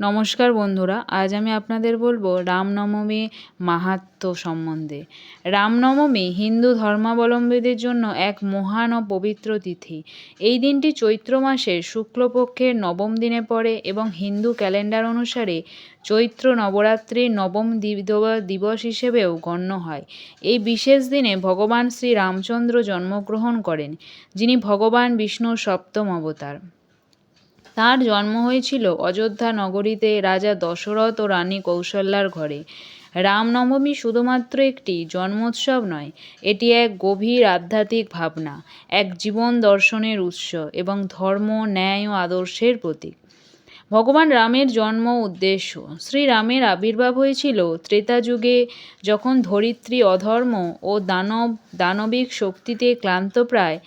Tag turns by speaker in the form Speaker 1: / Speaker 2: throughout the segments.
Speaker 1: নমস্কার বন্ধুরা, আজ আমি আপনাদের বলব রামনবমী মাহাত্ম সম্বন্ধে। রামনবমী হিন্দু ধর্মাবলম্বীদের জন্য এক মহান ও পবিত্র তিথি। এই দিনটি চৈত্র মাসের শুক্লপক্ষের নবম দিনে পড়ে এবং হিন্দু ক্যালেন্ডার অনুসারে চৈত্র নবরাত্রির নবম দিবস হিসেবেও গণ্য হয়। এই বিশেষ দিনে ভগবান শ্রী রামচন্দ্র জন্মগ্রহণ করেন, যিনি ভগবান বিষ্ণুর সপ্তম অবতার। তাঁর জন্ম হয়েছিল অযোধ্যা নগরীতে রাজা দশরথ ও রানী কৌশল্যার ঘরে। রামনবমী শুধুমাত্র একটি জন্মোৎসব নয়, এটি এক গভীর আধ্যাত্মিক ভাবনা, এক জীবন দর্শনের উৎস এবং ধর্ম, ন্যায় ও আদর্শের প্রতীক। ভগবান রামের জন্ম উদ্দেশ্য। শ্রীরামের আবির্ভাব হয়েছিল ত্রেতা যুগে, যখন ধরিত্রী অধর্ম ও দানব, দানবিক শক্তিতে ক্লান্তপ্রায়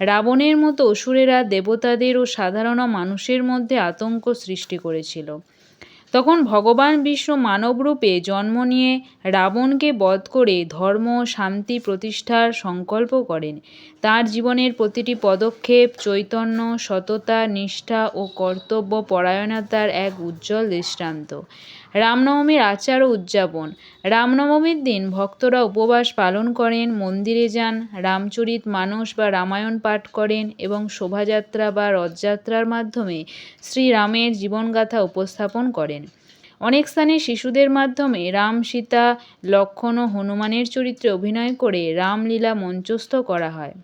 Speaker 1: রাবণের মতো অসুরেরা দেবতাদের ও সাধারণ মানুষের মধ্যে আতঙ্ক সৃষ্টি করেছিল। তখন ভগবান বিষ্ণু মানবরূপে জন্ম নিয়ে রাবণকে বধ করে ধর্ম, শান্তি প্রতিষ্ঠার সংকল্প করেন। তার জীবনের প্রতিটি পদক্ষেপ চৈতন্য, সততা, নিষ্ঠা ও কর্তব্য পরায়ণতার এক উজ্জ্বল দৃষ্টান্ত। রামনবমীর আচার ও উদযাপন। রামনবমীর দিন ভক্তরা উপবাস পালন করেন, মন্দিরে যান, রামচরিত মানস বা রামায়ণ পাঠ করেন এবং শোভাযাত্রা বা রথযাত্রার মাধ্যমে শ্রীরামের জীবনগাথা উপস্থাপন করেন। অনেক স্থানে শিশুদের মাধ্যমে রাম, সীতা, লক্ষণ ও হনুমানের চরিত্রে অভিনয় করে রামলীলা মঞ্চস্থ করা হয়।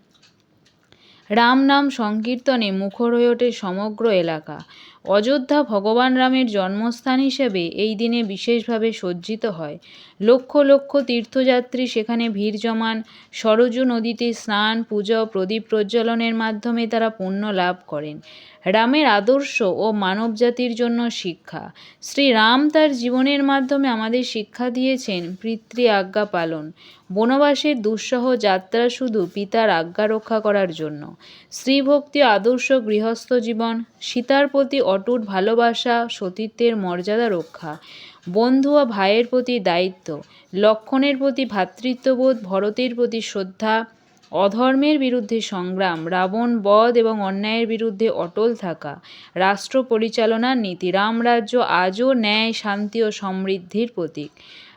Speaker 1: রাম নাম সংকীর্তনে মুখর হয়ে ওঠে সমগ্র এলাকা। অযোধ্যা ভগবান রামের জন্মস্থান হিসেবে এই দিনে বিশেষভাবে সজ্জিত হয়। লক্ষ লক্ষ তীর্থযাত্রী সেখানে ভিড় জমান। সরজু নদীতে স্নান, পূজা, প্রদীপ প্রজ্বলনের মাধ্যমে তারা পুণ্য লাভ করেন। রামের আদর্শ ও মানবজাতির জন্য শিক্ষা। শ্রীরাম তার জীবনের মাধ্যমে আমাদের শিক্ষা দিয়েছেন, পিতৃ আজ্ঞা পালন। বনবাসের দুঃসহ যাত্রা শুধু পিতার আজ্ঞা রক্ষা করার জন্য। শ্রীভক্তি আদর্শ গৃহস্থ জীবন। সীতার প্রতি অটুট ভালোবাসা, সতীত্বের মর্যাদা রক্ষা। বন্ধু ও ভাইয়ের প্রতি দায়িত্ব। লক্ষণের প্রতি ভ্রাতৃত্ববোধ ভরতের প্রতি শ্রদ্ধা। অধর্মের বিরুদ্ধে সংগ্রাম, রাবণ, বধ এবং অন্যায়ের বিরুদ্ধে অটল থাকা। রাষ্ট্র পরিচালনার নীতি, রামরাজ্য আজও ন্যায়, শান্তি ও সমৃদ্ধির প্রতীক।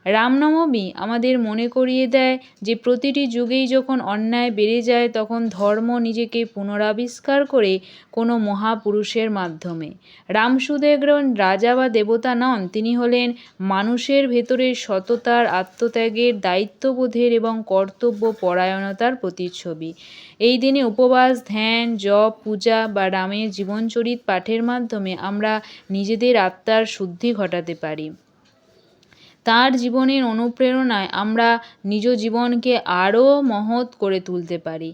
Speaker 1: রামনবমী আমাদের মনে করিয়ে দেয় যে প্রতিটি যুগেই যখন অন্যায় বেড়ে যায় তখন ধর্ম নিজেকে পুনরাবিষ্কার করে কোনো মহাপুরুষের মাধ্যমে। রামসুদেব রাজা বা দেবতা নন, তিনি হলেন মানুষের ভেতরে সততার, আত্মত্যাগের, দায়িত্ববোধের এবং কর্তব্য পরায়ণতার প্রতিচ্ছবি। এই দিনে উপবাস, ধ্যান, জপ, পূজা বা রামের জীবনচরিত পাঠের মাধ্যমে আমরা নিজেদের আত্মার শুদ্ধি ঘটাতে পারি। তার জীবনের অনুপ্রেরণায় আমরা নিজ জীবনকে আরও মহৎ করে তুলতে পারি।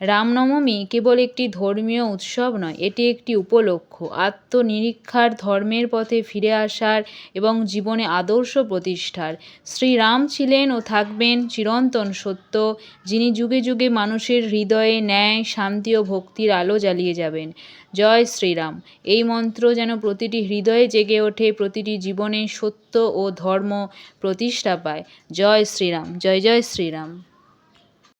Speaker 1: রামনবমী কেবল একটি ধর্মীয় উৎসব নয়, এটি একটি উপলক্ষ। আত্মনিরীক্ষার ধর্মের পথে ফিরে আসার এবং জীবনে আদর্শ প্রতিষ্ঠার। শ্রীরাম ছিলেন ও থাকবেন চিরন্তন সত্য, যিনি যুগে যুগে মানুষের হৃদয়ে ন্যায়, শান্তি ও ভক্তির আলো জ্বালিয়ে যাবেন। জয় শ্রীরাম। এই মন্ত্র যেন প্রতিটি হৃদয়ে জেগে ওঠে, প্রতিটি জীবনে সত্য ও ধর্ম প্রতিষ্ঠা পায়। জয় শ্রীরাম। জয় জয় শ্রীরাম।